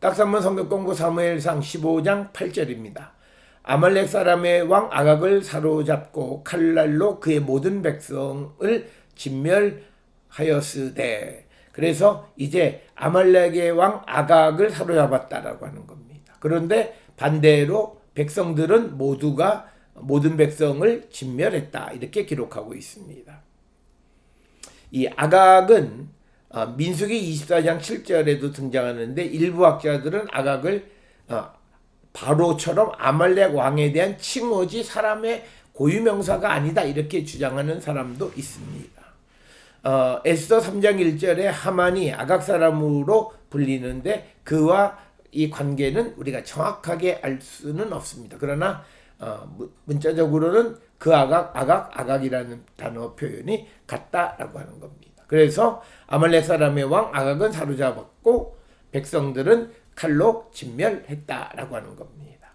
딱산문 성경공부 사무엘상 15장 8절입니다. 아말렉 사람의 왕 아각을 사로잡고 칼날로 그의 모든 백성을 진멸하였으되 그래서 이제 아말렉의 왕 아각을 사로잡았다라고 하는 겁니다. 그런데 반대로 백성들은 모두가 모든 백성을 진멸했다 이렇게 기록하고 있습니다. 이 아각은 어, 민수기 24장 7절에도 등장하는데 일부 학자들은 아각을 어, 바로처럼 아말렉 왕에 대한 칭호지 사람의 고유 명사가 아니다 이렇게 주장하는 사람도 있습니다. 어, 에스더 3장 1절에 하만이 아각 사람으로 불리는데 그와 이 관계는 우리가 정확하게 알 수는 없습니다. 그러나 어, 문- 문자적으로는 그 아각, 아각, 아각이라는 단어 표현이 같다라고 하는 겁니다. 그래서 아말렉 사람의 왕 아각은 사로잡았고 백성들은 칼로 진멸했다라고 하는 겁니다.